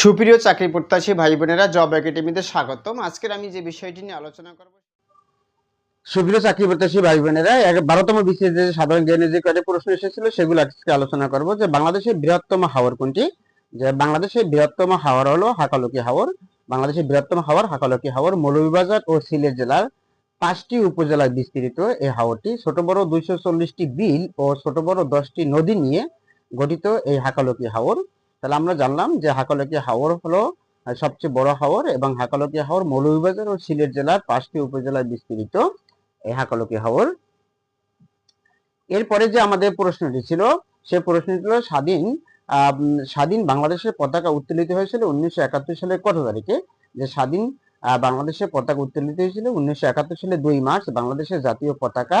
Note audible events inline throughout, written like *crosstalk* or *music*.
সুপ্রিয় চাকরি প্রত্যাশী ভাই বোনেরা, জব একাডেমিতে স্বাগতম। আজকের আমি যে বিষয়টি নিয়ে আলোচনা করব সুপ্রিয় চাকরি প্রত্যাশী ভাই বোনেরা বারোতম বিসিএস সাধারণ জ্ঞানের যে কয়টা প্রশ্ন এসেছিল সেগুলো আজকে আলোচনা করব যে বাংলাদেশের বৃহত্তম হাওর কোনটি? যে বাংলাদেশের বৃহত্তম হাওর হলো হাকালুকি হাওর। বাংলাদেশের বৃহত্তম হাওর হাকালুকি হাওর মৌলভীবাজার ও সিলেট জেলার পাঁচটি উপজেলায় বিস্তৃত এই হাওরটি। ছোট বড় দুইশো চল্লিশটি বিল ও ছোট বড় দশটি নদী নিয়ে গঠিত এই হাকালুকি হাওর। তাহলে আমরা জানলাম যে হাকালুকি হাওর হলো সবচেয়ে বড় হাওর এবং হাকালুকি হাওর মৌলভীবাজার ও সিলেট জেলার পাঁচটি উপজেলায় বিস্তৃত। এই হাকালুকি হাওর। এরপরে যে আমাদের প্রশ্নটি ছিল, সে প্রশ্নটি ছিল স্বাধীন স্বাধীন বাংলাদেশের পতাকা উত্তোলিত হয়েছিল উনিশশো একাত্তর সালের কত তারিখে? যে স্বাধীন বাংলাদেশের পতাকা উত্তোলিত হয়েছিল উনিশশো একাত্তর সালের দুই মার্চ বাংলাদেশের জাতীয় পতাকা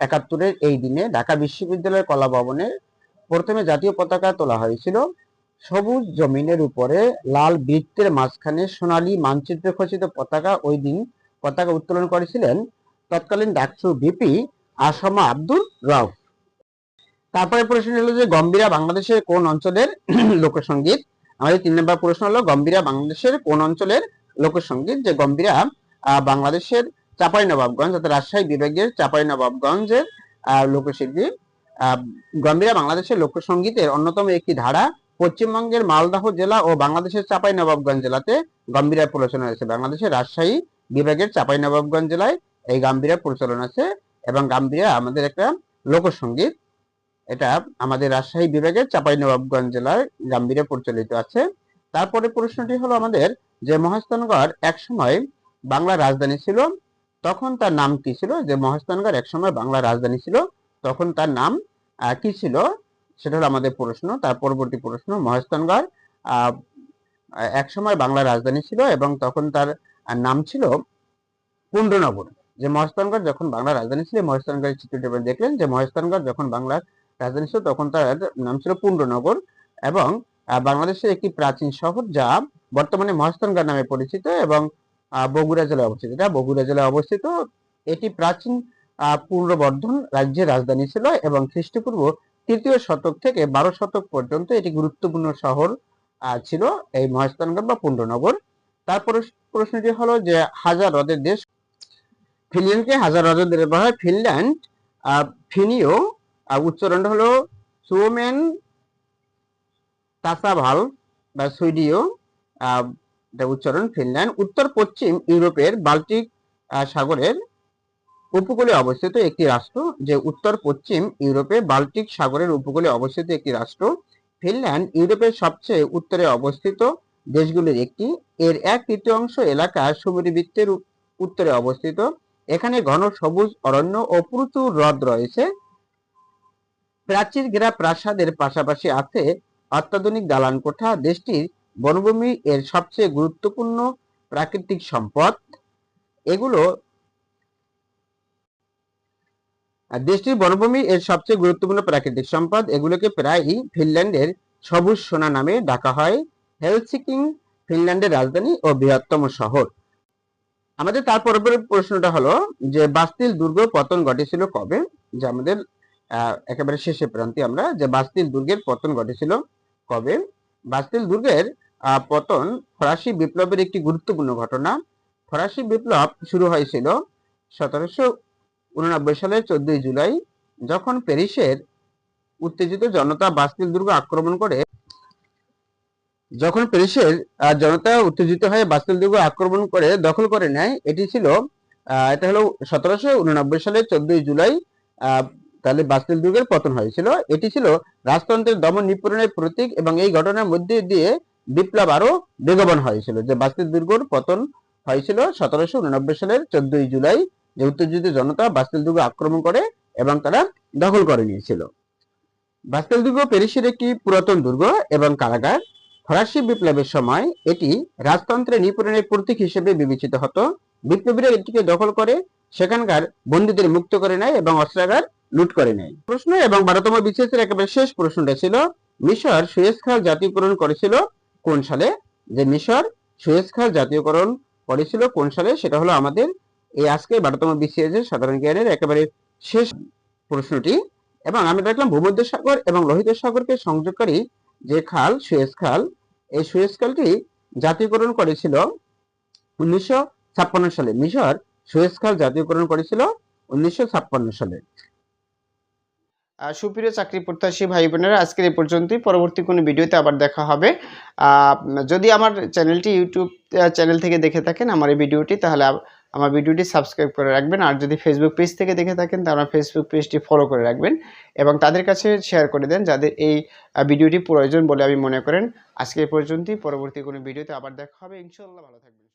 একাত্তরের এই দিনে ঢাকা বিশ্ববিদ্যালয়ের কলা ভবনে প্রথমে জাতীয় পতাকা তোলা হয়েছিল। সবুজ জমিনের উপরে লাল বৃত্তের মাঝখানে সোনালী মানচিত্রে খচিত পতাকা ওই দিন পতাকা উত্তোলন করেছিলেন তৎকালীন ডাকসু ভিপি আসমা আব্দুল রাউফ। তারপরে প্রশ্ন হলো যে, গম্ভীরা বাংলাদেশের কোন অঞ্চলের *clears throat* লোকসঙ্গীত আমাদের তিন নম্বর প্রশ্ন হলো, গম্ভীরা বাংলাদেশের কোন অঞ্চলের লোকসঙ্গীত যে গম্ভীরা বাংলাদেশের চাপাই নবাবগঞ্জ অর্থাৎ রাজশাহী বিভাগের চাপাই নবাবগঞ্জের লোকশিল্পী গম্ভীরা বাংলাদেশের লোকসঙ্গীতের অন্যতম একটি ধারা পশ্চিমবঙ্গের মালদহ জেলা ও বাংলাদেশের চাপাই নবাবগঞ্জ জেলাতে গম্ভীরা প্রলোচনা হয়েছে বাংলাদেশের রাজশাহী বিভাগের চাপাই নবাবগঞ্জ জেলায় এই গাম্ভীরা প্রচলন আছে এবং গাম্ভীরা আমাদের একটা লোকসঙ্গীত এটা আমাদের রাজশাহী বিভাগের চাপাই নবাবগঞ্জ জেলায় গাম্ভীরা প্রচলিত আছে। তারপরে প্রশ্নটি হলো আমাদের যে মহাস্থানগড় এক সময় বাংলার রাজধানী ছিল, তখন তার নাম কি ছিল? যে মহাস্থানগড় এক সময় বাংলার রাজধানী ছিল তখন তার নাম কি ছিল? সেটা হলো আমাদের প্রশ্ন। তার পরবর্তী প্রশ্ন মহাস্থানগড় আহ, এক সময় বাংলার রাজধানী ছিল এবং তখন তার নাম ছিল পুণ্ডনগর যে মহেস্তানগড় যখন বাংলার রাজধানী ছিল মহেস্তানগড়ের চিত্রটি দেখলেন যে মহেস্তানগড় যখন বাংলার রাজধানী ছিল, তখন তার নাম ছিল পুণ্ডনগর এবং বাংলাদেশের একটি প্রাচীন শহর যা বর্তমানে মহেস্তানগড় নামে পরিচিত এবং বগুড়া জেলায় অবস্থিত। এটা বগুড়া জেলায় অবস্থিত। এটি প্রাচীন আহ, পুনর্বর্ধন রাজ্যের রাজধানী ছিল এবং খ্রিস্টপূর্ব তৃতীয় শতক থেকে বারো শতক পর্যন্ত এটি গুরুত্বপূর্ণ শহর ছিল এই মহেস্তানগড় বা পুণ্ডনগর তারপরে প্রশ্নটি হলো যে হাজার হ্রদের দেশ ফিনল্যান্ডকে হাজার হ্রদের বলা হয়। ফিনল্যান্ড ফিনিও আহ, উচ্চারণটা হলো সুওমেন তাসাভাল বা সুইডিও উচ্চারণ ফিনল্যান্ড। উত্তর পশ্চিম ইউরোপের বাল্টিক সাগরের উপকূলে অবস্থিত একটি রাষ্ট্র যে উত্তর, পশ্চিম ইউরোপে, বাল্টিক সাগরের উপকূলে অবস্থিত একটি রাষ্ট্র। ফিনল্যান্ড ইউরোপের সবচেয়ে উত্তরে অবস্থিত দেশগুলির একটি। এর এক তৃতীয়াংশ এলাকা সমুদ্রবৃত্তের উ- উত্তরে অবস্থিত। এখানে ঘন সবুজ, অরণ্য ও প্রচুর হ্রদ রয়েছে। প্রাচীর ঘেরা প্রাসাদের পাশাপাশি আছে অত্যাধুনিক দালান কোঠা। দেশটির বনভূমি এর সবচেয়ে গুরুত্বপূর্ণ প্রাকৃতিক সম্পদ। এগুলো আর দেশটির বনভূমি এর সবচেয়ে গুরুত্বপূর্ণ প্রাকৃতিক সম্পদ, এগুলোকে প্রায়ই ফিনল্যান্ডের সবুজ সোনা নামে ডাকা হয়। হেলসিকিং ফিনল্যান্ডের রাজধানী ও বৃহত্তম শহর। আমাদের তার পরবর্তী প্রশ্নটা হলো যে, বাস্তিল দুর্গ পতন ঘটেছিল কবে? যে আমাদের একেবারে শেষে প্রান্তে আমরা, যে বাস্তিল দুর্গের পতন ঘটেছিল কবে? বাস্তিল দুর্গের পতন ফরাসি বিপ্লবের একটি গুরুত্বপূর্ণ ঘটনা। ফরাসি বিপ্লব শুরু হয়েছিল সতেরোশো উননব্বই সালের চোদ্দই জুলাই যখন প্যারিসের উত্তেজিত জনতা বাস্তিল দুর্গ আক্রমণ করে, যখন প্যারিসের জনতা উত্তেজিত হয়ে বাস্তিল দুর্গ আক্রমণ করে, দখল করে নেয়, এটি ছিল এটা হলো সতেরোশো উননব্বই সালের চোদ্দই জুলাই তাহলে বাস্তিল দুর্গের পতন হয়েছিল। এটি ছিল রাজতন্ত্রের দমন নিপূরণের প্রতীক এবং এই ঘটনার মধ্যে দিয়ে বিপ্লব আরও বেগবান হয়েছিল, যে বাস্তিল দুর্গর পতন হয়েছিল সতেরোশো উননব্বই সালের চোদ্দই জুলাই। যে উত্তেজিত জনতা বাস্তিল দুর্গ আক্রমণ করে এবং তারা দখল করে নিয়েছিল। বাস্তিল দুর্গ প্যারিসের একটি পুরাতন দুর্গ এবং কারাগার। ফরাসি বিপ্লবের সময় এটি রাজতন্ত্রের নিপূরণের প্রতীক হিসেবে বিবেচিত হতো। বিপ্লবীরা এটিকে দখল করে সেখানকার বন্দীদের মুক্ত করে নেয় এবং অস্ত্রাগার লুট করে নেয়। প্রশ্ন এবং বারোতম বিশেষের একেবারে শেষ প্রশ্নটা ছিল, মিশর সুয়েজ খাল জাতীয়করণ করেছিল কোন সালে? যে মিশর সুয়েজ খাল জাতীয়করণ করেছিল কোন সালে? সেটা হলো আমাদের এই আজকে বারোতম বিসিএস এর সাধারণ জ্ঞানের একেবারে শেষ প্রশ্নটি, এবং আমি দেখলাম ভূমধ্য সাগর এবং লোহিত সাগরকে সংযোগকারী যে খাল, সুয়েজ খাল, এই সুয়েজ খালটি জাতীয়করণ করেছিল উনিশশো ছাপ্পান্ন সালে। মিশর সুয়েজ খাল জাতীয়করণ করেছিল উনিশশো ছাপ্পান্ন সালে। সুপ্রিয় চাকরি প্রত্যাশী ভাই বোনেরা আজকের এই পর্যন্তই। পরবর্তী কোনো ভিডিওতে আবার দেখা হবে। যদি আমার চ্যানেলটি ইউটিউব চ্যানেল থেকে দেখে থাকেন আমার এই ভিডিওটি, তাহলে আমার ভিডিওটি সাবস্ক্রাইব করে রাখবেন। আর যদি ফেসবুক পেজ থেকে দেখে থাকেন তা আমার ফেসবুক পেজটি ফলো করে রাখবেন এবং তাদের কাছে শেয়ার করে দেন যাদের এই ভিডিওটি প্রয়োজন বলে আমি মনে করেন। আজকে পর্যন্তই। পরবর্তী কোনো ভিডিওতে আবার দেখা হবে। ইনশাল্লাহ ভালো থাকবেন।